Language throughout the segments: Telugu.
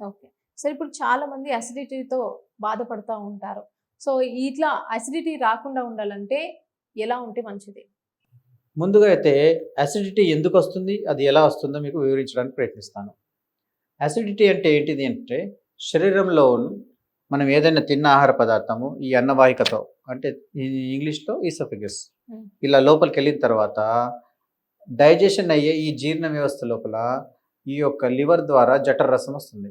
ఓకే. సరే ఇప్పుడు చాలా మంది అసిడిటీతో బాధపడుతూ ఉంటారు. సో ఇట్లా అసిడిటీ రాకుండా ఉండాలంటే ఎలా ఉంటే మంచిది? ముందుగా అయితే అసిడిటీ ఎందుకు వస్తుంది అది ఎలా వస్తుందో మీకు వివరించడానికి ప్రయత్నిస్తాను. అసిడిటీ అంటే ఏంటిది అంటే శరీరంలో మనం ఏదైనా తిన్న ఆహార పదార్థము ఈ అన్నవాహికతో అంటే ఈ ఇంగ్లీష్లో ఈసోఫిగస్. ఇలా లోపలికి వెళ్ళిన తర్వాత డైజెషన్ అయ్యే ఈ జీర్ణ వ్యవస్థ లోపల ఈ యొక్క లివర్ ద్వారా జఠర రసం వస్తుంది.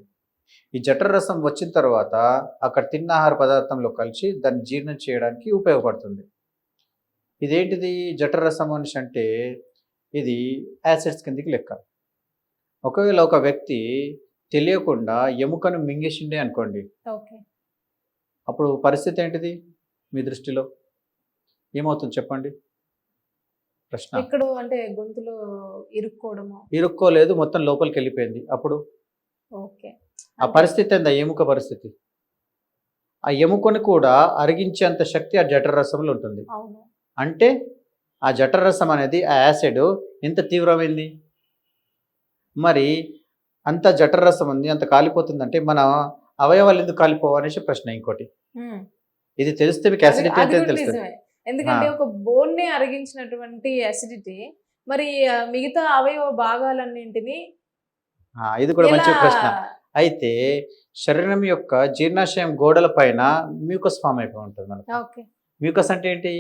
ఈ జఠర రసం వచ్చిన తర్వాత అక్కడ తిన్న ఆహార పదార్థంలో కలిసి దాన్ని జీర్ణం చేయడానికి ఉపయోగపడుతుంది. ఇదేంటిది జఠర రసం మనిషి అంటే? ఇది యాసిడ్స్ కిందికి లెక్క. ఒకవేళ ఒక వ్యక్తి తెలియకుండా ఎముకను మింగేసిండే అనుకోండి. ఓకే. అప్పుడు పరిస్థితి ఏంటిది? మీ దృష్టిలో? ఏమవుతుంది చెప్పండి? ప్రశ్న. అంటే గొంతులో ఇరుక్కోవడము. ఇరుక్కోలేదు మొత్తం లోపలికి వెళ్ళిపోయింది. అప్పుడు? ఓకే. ఆ పరిస్థితి ఆ ఎముక పరిస్థితి. ఆ ఎముకను కూడా అరిగించేంత శక్తి ఆ జఠర రసంలో ఉంటుంది. అంటే ఆ జఠర రసం అనేది ఆ యాసిడ్ ఎంత తీవ్రమైంది? మరి అంత జఠర రసం ఉంది అంత కాలిపోతుందంటే మన అవయవాలు ఎందుకు కాలిపోవు అనేసి ప్రశ్న ఇంకోటి. ఇది తెలిస్తే మీకు అది- యాసిడిటీ అది అంటే తెలుస్తుంది. ఎందుకంటే. ఒక బోన్ నే అరిగించినటువంటి అసిడిటీ మరి మిగతా అవయవ భాగాలన్నింటినీ ఇది కూడా మంచి ప్రశ్న. అయితే శరీరం యొక్క జీర్ణాశయం గోడల పైన మ్యూకస్ ఫామ్ అయిపోయి ఉంటుంది మనకు. మ్యూకస్ అంటే ఏంటి?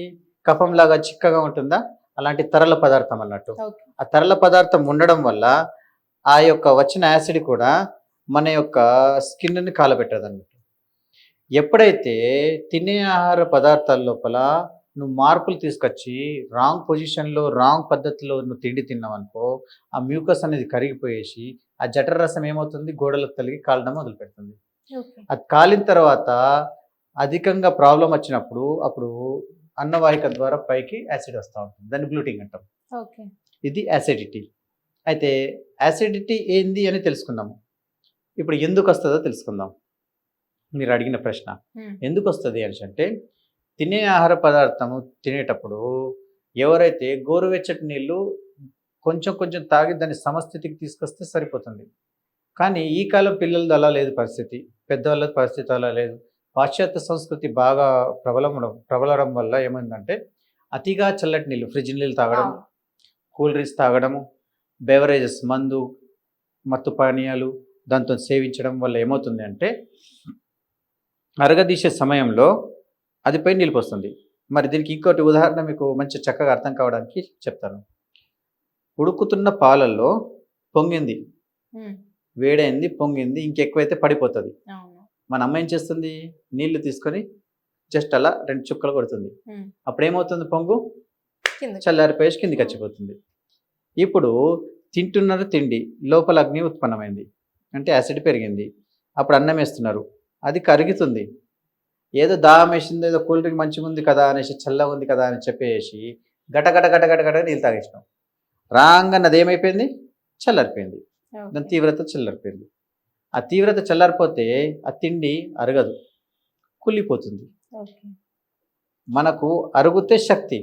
కఫం లాగా చిక్కగా ఉంటుందా? అలాంటి తరల పదార్థం అన్నట్టు. ఆ తరల పదార్థం ఉండడం వల్ల ఆ యొక్క వచ్చిన యాసిడ్ కూడా మన యొక్క స్కిన్ని కాలబెట్టదు అన్నట్టు ఎప్పుడైతే తినే ఆహార పదార్థాల లోపల నువ్వు మార్పులు తీసుకొచ్చి రాంగ్ పొజిషన్లో రాంగ్ పద్ధతిలో నువ్వు తిండి తిన్నావు అనుకో ఆ మ్యూకస్ అనేది కరిగిపోయేసి ఆ జఠర రసం ఏమవుతుంది? గోడలకు తలిగి కాలడం మొదలు పెడుతుంది అది కాలిన తర్వాత అధికంగా ప్రాబ్లం వచ్చినప్పుడు అప్పుడు అన్నవాహిక ద్వారా పైకి యాసిడ్ వస్తూ ఉంటుంది. దాన్ని బ్లూటింగ్ అంటాం. ఓకే. ఇది యాసిడిటీ అయితే యాసిడిటీ ఏంది అని తెలుసుకుందాము. ఇప్పుడు ఎందుకు వస్తుందో తెలుసుకుందాం. మీరు అడిగిన ప్రశ్న. ఎందుకు వస్తుంది అని అంటే తినే ఆహార పదార్థము తినేటప్పుడు ఎవరైతే గోరువెచ్చటి నీళ్ళు కొంచెం కొంచెం తాగి దాన్ని సమస్థితికి తీసుకొస్తే సరిపోతుంది. కానీ ఈ కాలం పిల్లలది అలా లేదు పరిస్థితి. పెద్దవాళ్ళ పరిస్థితి అలా లేదు. పాశ్చాత్య సంస్కృతి బాగా ప్రబలమడం ప్రబలడం వల్ల ఏమైందంటే అతిగా చల్లటి నీళ్ళు ఫ్రిడ్జ్ నీళ్ళు తాగడం. కూల్ డ్రింక్స్ తాగడము బెవరేజెస్ మందు మత్తు పానీయాలు దాంతో సేవించడం వల్ల ఏమవుతుంది అంటే అరగదీసే సమయంలో అది పై నిలిపొస్తుంది. మరి దీనికి ఇంకోటి ఉదాహరణ మీకు మంచి చక్కగా అర్థం కావడానికి చెప్తాను. ఉడుకుతున్న పాలల్లో పొంగింది. వేడైంది పొంగింది ఇంకెక్కువైతే పడిపోతుంది. మన అమ్మ ఏం చేస్తుంది? నీళ్ళు తీసుకొని జస్ట్ అలా రెండు చుక్కలు కొడుతుంది. అప్పుడు ఏమవుతుంది పొంగు? కింద చల్లారిపోయేసి కిందికి వచ్చిపోతుంది. ఇప్పుడు తింటున్నారు తిండి లోపల అగ్ని ఉత్పన్నమైంది. అంటే యాసిడ్ పెరిగింది. అప్పుడు అన్నం వేస్తున్నారు. అది కరుగుతుంది. ఏదో దాహం వేసింది ఏదో కూల్ డ్రింక్ మంచిగా ఉంది కదా అనేసి చల్లగా ఉంది కదా అని చెప్పేసి గట గట గట గట గట నీళ్ళు తాగేసినాం. రాంగన్న అది ఏమైపోయింది? చల్లారిపోయింది. దాని తీవ్రత చల్లారిపోయింది. ఆ తీవ్రత చల్లారిపోతే ఆ తిండి అరగదు కుళ్ళిపోతుంది. మనకు అరుగుతే శక్తి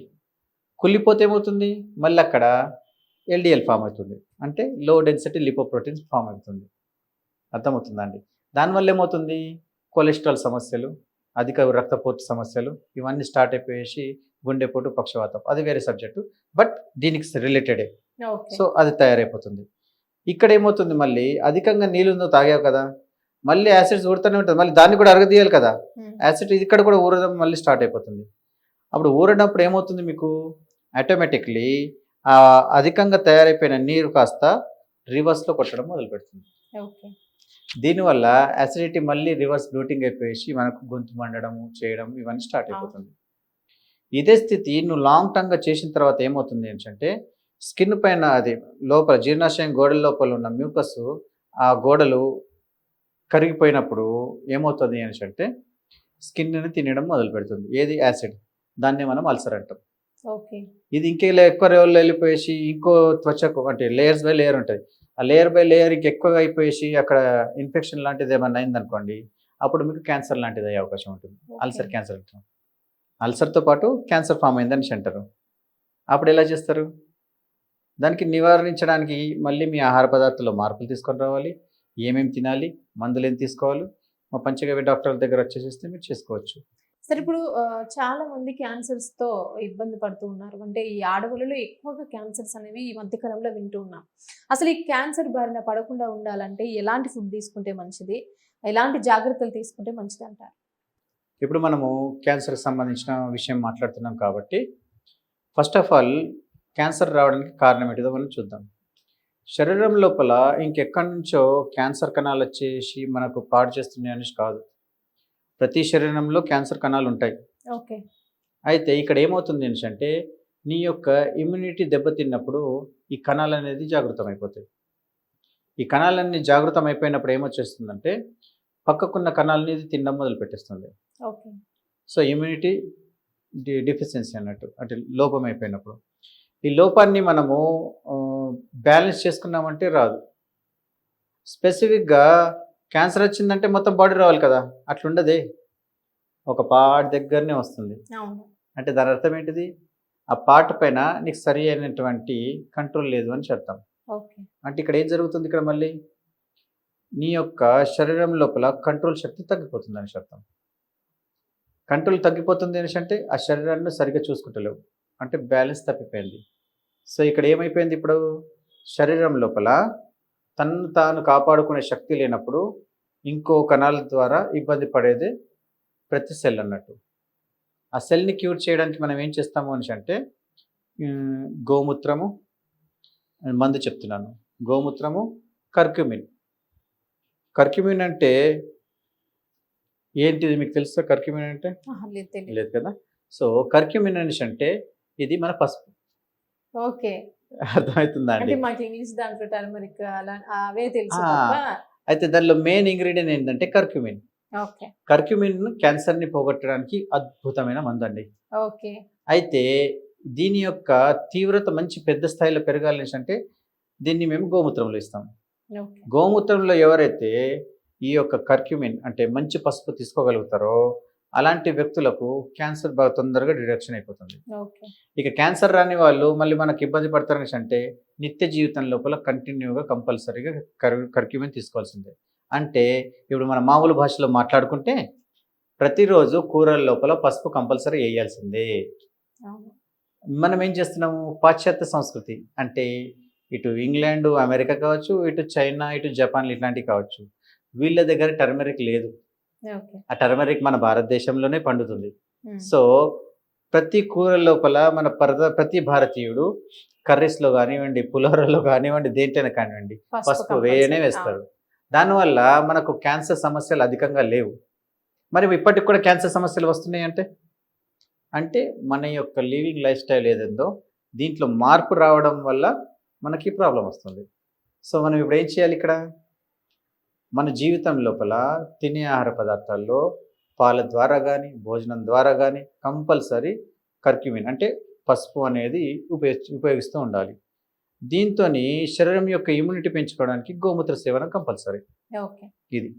కుళ్ళిపోతే ఏమవుతుంది? మళ్ళీ అక్కడ ఎల్డిఎల్ ఫామ్ అవుతుంది. అంటే లో డెన్సిటీ లిపోప్రోటీన్స్ ఫామ్ అవుతుంది. అర్థమవుతుందండి దానివల్ల ఏమవుతుంది? కొలెస్ట్రాల్ సమస్యలు అధిక రక్తపోటు సమస్యలు ఇవన్నీ స్టార్ట్ అయిపోయేసి గుండెపోటు పక్షవాతం అది వేరే సబ్జెక్టు. బట్ దీనికి రిలేటెడే. సో అది తయారైపోతుంది. ఇక్కడ ఏమవుతుంది మళ్ళీ? అధికంగా నీళ్ళు తాగావు కదా? మళ్ళీ యాసిడ్స్ ఊరుతూనే ఉంటుంది. మళ్ళీ దాన్ని కూడా అరగదీయాలి కదా. యాసిడ్ ఇక్కడ కూడా ఊరడం మళ్ళీ స్టార్ట్ అయిపోతుంది. అప్పుడు ఊరడప్పుడు ఏమవుతుంది మీకు? ఆటోమేటిక్లీ ఆ అధికంగా తయారైపోయిన నీరు కాస్త రివర్స్లో కొట్టడం మొదలు పెడుతుంది. దీనివల్ల యాసిడిటీ మళ్ళీ రివర్స్ బ్లూటింగ్ అయిపోయేసి మనకు గొంతు మండడము చేయడం ఇవన్నీ స్టార్ట్ అయిపోతుంది. ఇదే స్థితి నువ్వు లాంగ్ టర్మ్గా చేసిన తర్వాత ఏమవుతుంది ఏంటంటే స్కిన్ పైన అది లోపల జీర్ణాశయం గోడల లోపల ఉన్న మ్యూకస్ ఆ గోడలు కరిగిపోయినప్పుడు ఏమవుతుంది అంటే స్కిన్ని తినడం మొదలు పెడుతుంది. ఏది? యాసిడ్ దాన్ని మనం అల్సర్ అంటాం. ఓకే. ఇది ఇంకా ఎక్కువ లెవెల్లో వెళ్ళిపోయేసి ఇంకో త్వచకు అంటే లేయర్స్ బై లేయర్ ఉంటుంది ఆ లేయర్ బై లేయర్ ఇంక ఎక్కువగా అయిపోయేసి అక్కడ ఇన్ఫెక్షన్ లాంటిది ఏమన్నా అయిందనుకోండి అప్పుడు మీకు క్యాన్సర్ లాంటిది అయ్యే అవకాశం ఉంటుంది. అల్సర్ క్యాన్సర్ అల్సర్తో పాటు క్యాన్సర్ ఫామ్ అయిందని అంటారు. అప్పుడు ఎలా చేస్తారు? దానికి నివారించడానికి మళ్ళీ మీ ఆహార పదార్థాల్లో మార్పులు తీసుకొని రావాలి. ఏమేమి తినాలి? మందులు ఏం తీసుకోవాలి? మా పంచగవ్య డాక్టర్ల దగ్గర వచ్చేసేస్తే మీరు చేసుకోవచ్చు. సరే ఇప్పుడు చాలా మంది క్యాన్సర్స్తో ఇబ్బంది పడుతూ ఉన్నారు. అంటే ఈ ఆడవులలో ఎక్కువగా క్యాన్సర్స్ అనేవి ఈ మధ్య కాలంలో వింటూ ఉన్నాం. అసలు ఈ క్యాన్సర్ బారిన పడకుండా ఉండాలంటే ఎలాంటి ఫుడ్ తీసుకుంటే మంచిది? ఎలాంటి జాగ్రత్తలు తీసుకుంటే మంచిది అంటారు? ఇప్పుడు మనము క్యాన్సర్ సంబంధించిన విషయం మాట్లాడుతున్నాం కాబట్టి ఫస్ట్ ఆఫ్ ఆల్ క్యాన్సర్ రావడానికి కారణం ఏంటిదో మనం చూద్దాం. శరీరం లోపల ఇంకెక్కడి నుంచో క్యాన్సర్ కణాలు వచ్చేసి మనకు పాడు చేస్తున్నాయి అనేసి కాదు. ప్రతి శరీరంలో క్యాన్సర్ కణాలు ఉంటాయి. ఓకే. అయితే ఇక్కడ ఏమవుతుంది అంటే నీ యొక్క ఇమ్యూనిటీ దెబ్బతిన్నప్పుడు ఈ కణాలు అనేది జాగృతం అయిపోతాయి. ఈ కణాలన్నీ జాగృతం అయిపోయినప్పుడు ఏమొచ్చేస్తుందంటే పక్కకున్న కణాలని ఇది తినడం మొదలు పెట్టేస్తుంది okay. So immunity de deficiency అన్నట్టు అంటే లోపం అయిపోయినప్పుడు. ఈ లోపాన్ని మనము బ్యాలెన్స్ చేసుకున్నామంటే రాదు. స్పెసిఫిక్గా క్యాన్సర్ వచ్చిందంటే మొత్తం బాడీ రావాలి కదా. అట్లుండదే. ఒక పార్ట్ దగ్గరనే వస్తుంది. అంటే దాని అర్థం ఏంటిది? ఆ పార్ట్ పైన నీకు సరి అయినటువంటి కంట్రోల్ లేదు అని చెప్తాం. ఓకే. అంటే ఇక్కడ ఏం జరుగుతుంది ఇక్కడ మళ్ళీ? నీ యొక్క శరీరం లోపల కంట్రోల్ శక్తి తగ్గిపోతుంది అని చెప్తాం. కంట్రోల్ తగ్గిపోతుంది అనేసి అంటే ఆ శరీరాన్ని సరిగ్గా చూసుకుంటలేవు. అంటే బ్యాలెన్స్ తప్పిపోయింది. సో ఇక్కడ ఏమైపోయింది ఇప్పుడు? శరీరం లోపల తన్ను తాను కాపాడుకునే శక్తి లేనప్పుడు ఇంకో కణాల ద్వారా ఇబ్బంది పడేది ప్రతి సెల్ అన్నట్టు. ఆ సెల్ని క్యూర్ చేయడానికి మనం ఏం చేస్తాము అనేసి అంటే గోమూత్రము మందు చెప్తున్నాను. గోమూత్రము కర్క్యూమిన్. కర్క్యూమిన్ అంటే ఏంటిది మీకు తెలుసా కర్క్యూమిన్ అంటే? లేదు కదా? సో కర్క్యూమిన్ అనేసి అంటే ఇది మన పసుపు. ఓకే. అర్థమవుతుందా అండి మాకు ఇంగ్లీష్ దాంట్లో టర్మరిక్ అలా అవే తెలుసు అయితే దానిలో మెయిన్ ఇంగ్రీడియంట్ ఏంటంటే కర్క్యూమిన్. ఓకే. కర్క్యూమిన్ క్యాన్సర్ని పోగొట్టడానికి అద్భుతమైన మందు అండి ఓకే. అయితే దీని యొక్క తీవ్రత మంచి పెద్ద స్థాయిలో పెరగాలి అంటే దీన్ని మేము గోమూత్రంలో ఇస్తాం. గోమూత్రంలో ఎవరైతే ఈ యొక్క కర్క్యూమిన్ అంటే మంచి పసుపు తీసుకోగలుగుతారో అలాంటి వ్యక్తులకు క్యాన్సర్ బాగా తొందరగా డిడక్షన్ అయిపోతుంది. ఇక క్యాన్సర్ రాని వాళ్ళు మళ్ళీ మనకి ఇబ్బంది పడతారు అంటే నిత్య జీవితం లోపల కంటిన్యూగా కంపల్సరీగా కర్ కర్క్యూమిన్ తీసుకోవాల్సిందే. అంటే ఇప్పుడు మన మామూలు భాషలో మాట్లాడుకుంటే ప్రతిరోజు కూరల లోపల పసుపు కంపల్సరీ వేయాల్సిందే. మనం ఏం చేస్తున్నాము? పాశ్చాత్య సంస్కృతి అంటే ఇటు ఇంగ్లాండ్ అమెరికా కావచ్చు ఇటు చైనా ఇటు జపాన్ ఇట్లాంటివి కావచ్చు. వీళ్ళ దగ్గర టర్మరిక్ లేదు. ఆ టర్మరిక్ మన భారతదేశంలోనే పండుతుంది. ఉమ్. సో ప్రతి కూర లోపల మన ప్రతి భారతీయుడు కర్రీస్లో కానివ్వండి పులిహోరలో కానివ్వండి దేంటైనా కానివ్వండి పసుపు. వేయనే వేస్తారు. దానివల్ల మనకు క్యాన్సర్ సమస్యలు అధికంగా లేవు. మరి ఇప్పటికి కూడా క్యాన్సర్ సమస్యలు వస్తున్నాయి అంటే? అంటే మన యొక్క లివింగ్ లైఫ్ స్టైల్ ఏదేందో దీంట్లో మార్పు రావడం వల్ల మనకి ప్రాబ్లం వస్తుంది. సో మనం ఇప్పుడు ఏం చేయాలి ఇక్కడ? మన జీవితం లోపల తినే ఆహార పదార్థాల్లో పాల ద్వారా కానీ భోజనం ద్వారా కానీ కంపల్సరీ కర్క్యూమిన్ అంటే పసుపు అనేది ఉపయోగి ఉపయోగిస్తూ ఉండాలి. దీంతో శరీరం యొక్క ఇమ్యూనిటీ పెంచుకోవడానికి గోమూత్ర సేవనం కంపల్సరీ. ఓకే. ఇది.